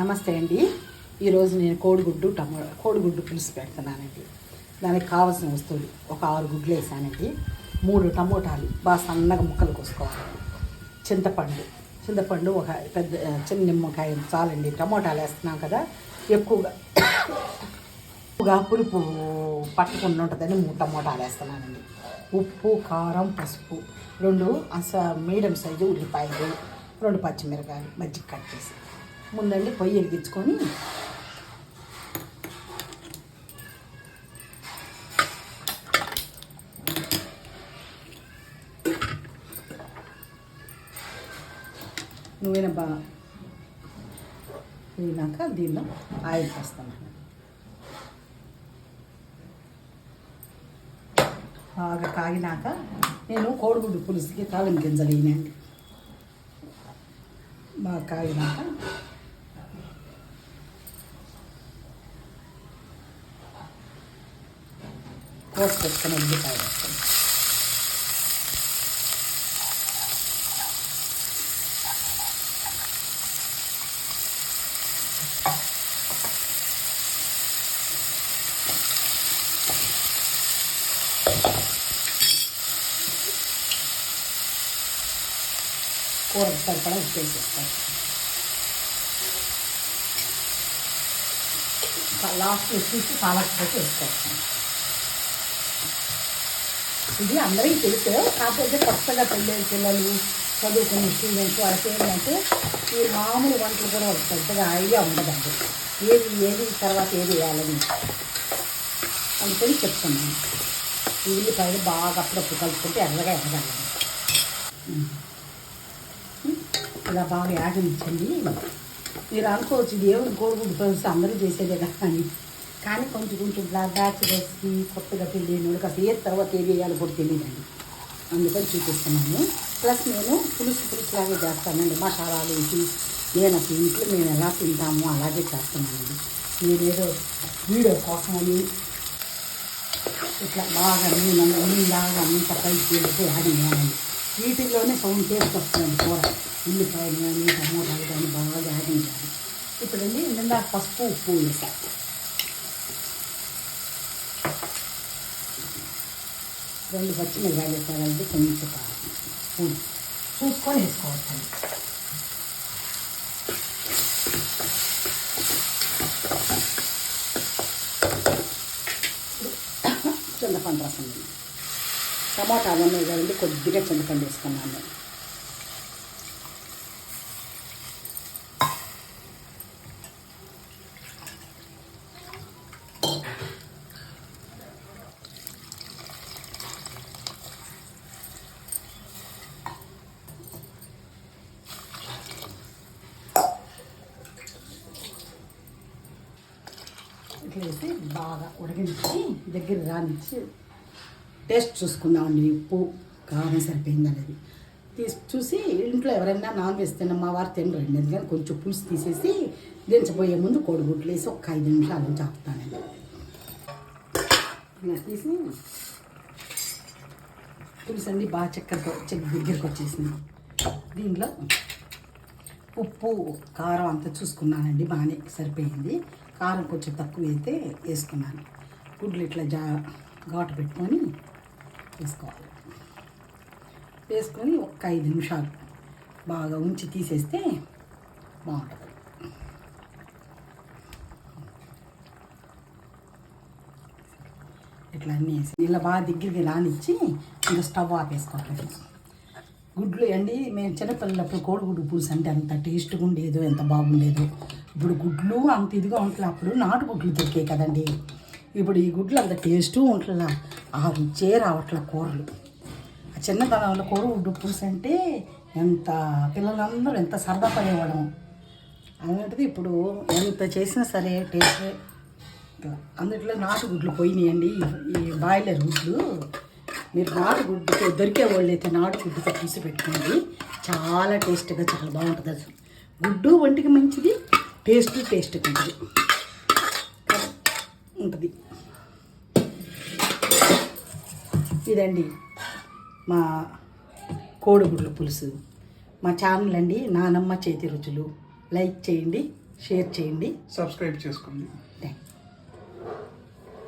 నమస్తే అండి. ఈరోజు నేను కోడిగుడ్డు టమో కోడిగుడ్డు పులుసు పెడుతున్నానండి. దానికి కావాల్సిన వస్తువులు ఒక ఆరు గుడ్లు వేసానండి. మూడు టమోటాలు బాగా సన్నగా ముక్కలు కోసుకోవాలి. చింతపండు చింతపండు ఒక పెద్ద చిన్న నిమ్మకాయ చాలండి. టమోటాలు వేస్తున్నాం కదా ఎక్కువగా ఎక్కువగా పులుపు పట్టకుండా ఉంటుందని మూడు టమోటాలు వేస్తున్నానండి. ఉప్పు కారం పసుపు రెండు అస మీడియం సైజు ఉల్లిపాయలు రెండు పచ్చిమిరకాయలు మజ్జిగ కట్ చేసి. ముందండి పొయ్యి వెలిగించుకొని నువ్వేనబ్బా వేయినాక దీనిలో ఆయిల్ పోస్తాను బాగా కాగినాక నేను కోడిగుడ్డు పులుసుకి తాళం గింజలు వేయనండి. బాగా కాగినాక కోసి పెట్టుకుని ఉల్లిపాయ వేస్తాను కూర సరిపడా ఉప్పు వేసేస్తాను లాస్ట్ చూసి పాలక్ పోతే వేసుకోవచ్చు ఇది అందరికీ తెలుసు. కాకపోతే కొత్తగా పెళ్ళే పిల్లలు చదువుకునే స్టూడెంట్స్ వాళ్ళకి ఏంటంటే ఈ మామూలు వంటలు కూడా ఒక పెద్దగా ఐడియా ఉండదండి. ఏది ఏది తర్వాత ఏది వేయాలని అందుకని చెప్తున్నాను. ఉల్లిపాయలు బాగా అప్పుడప్పుడు కలుపుకుంటే ఎర్రగా ఎర్రగాలి. ఇలా బాగా యాగనిచ్చండి మీరు అనుకోవచ్చు ఇది ఏమి కోడిగుడ్డు అందరూ చేసేదే కదా అని. కానీ కొంచెం కొంచెం ఇలా బ్యాచ్ వేసి కొత్తగా పెళ్ళి కాస్త ఏ తర్వాత ఏది వేయాలో కూడా తెలియదండి. అందుకని చూపిస్తున్నాను. ప్లస్ నేను పులుసు పులుసులాగే చేస్తానండి. మసాలాలు వేసి నేను అసలు ఇంట్లో మేము ఎలా తింటామో అలాగే చేస్తున్నానండి మీరేదో వీడియో కోసమని ఇట్లా బాగా నేను నీలాగా అంత పైకి వెళ్ళితే యాడ్ వీటిల్లోనే సౌండ్ టేస్ట్ వస్తుంది కూర. ఉల్లిపాయలు కానీ టమోటాలు కానీ బాగా ఆడించాలి ఇప్పుడు ఇప్పుడండి నిండా పసుపు ఉప్పు వేసాను రెండు పచ్చిమిరకాయలు వేసారంటే కొంచెం కారం. ఉప్పు. చూసుకొని వేసుకోవచ్చండి చింతపండు రసం. టమాటాలు ఉన్నాయి కదండి కొద్దిగా చింతపండు వేసుకున్నాను. ఇట్లా వేసి బాగా ఉడకించి దగ్గర రానిచ్చి టేస్ట్ చూసుకుందామండి ఉప్పు కారం సరిపోయింది అనేది తీసి చూసి ఇంట్లో ఎవరైనా నాన్ వెజ్ తిన్న మా వారు తినరండి. ఎందుకని కొంచెం పులుసు తీసేసి దించబోయే ముందు కోడిగుడ్లు వేసి ఒక ఐదు నిమిషాలు నుంచి ఇలా తీసి పులుసు అండి బాగా చక్కగా చెక్క దగ్గరికి వచ్చేసింది. దీంట్లో ఉప్పు కారం అంతా చూసుకున్నానండి బాగానే సరిపోయింది. కారం కొంచెం తక్కువ అయితే వేసుకున్నాను. గుడ్లు ఇట్లా జా ఘాటు పెట్టుకొని వేసుకోవాలి. వేసుకొని ఒక ఐదు నిమిషాలు బాగా ఉంచి తీసేస్తే బాగుంటుంది. ఇట్లా అన్నీ వేసి ఇలా బాగా దగ్గరికి రానిచ్చి ఇంకా స్టవ్ ఆపేసుకోవాలి. గుడ్లు అండి మేము చిన్నపిల్లలప్పుడు కోడిగుడ్డు పులుసు అంటే అంత టేస్ట్గా ఉండేదో ఎంత బాగుండేదో ఇప్పుడు గుడ్లు అంత ఇదిగా ఉంటుంది అప్పుడు నాటు గుడ్లు దొరికాయి కదండి. ఇప్పుడు ఈ గుడ్లు అంత టేస్టు ఉంటుందా ఆ రుచే రావట్ల కూరలు. ఆ చిన్నతనంలో కూర పులుసు అంటే ఎంత పిల్లలందరూ ఎంత సరదా పడేవాడము అలాంటిది ఇప్పుడు ఎంత చేసినా సరే టేస్ట్. అందుట్లో నాటు గుడ్లు పోయినాయండి. ఈ బాయిలర్ గుడ్లు. మీరు నాటు గుడ్డుతో దొరికే వాళ్ళు అయితే నాటు గుడ్డుతో తీసి పెట్టుకోండి. చాలా టేస్ట్గా చాలా బాగుంటుంది అసలు. గుడ్డు ఒంటికి మంచిది టేస్ట్ టేస్ట్ ఉంటుంది ఉంటుంది. ఇదండి మా కోడిగుడ్ల పులుసు. మా ఛానల్ అండి నానమ్మ చేతి రుచులు. లైక్ చేయండి షేర్ చేయండి. సబ్స్క్రైబ్ చేసుకోండి.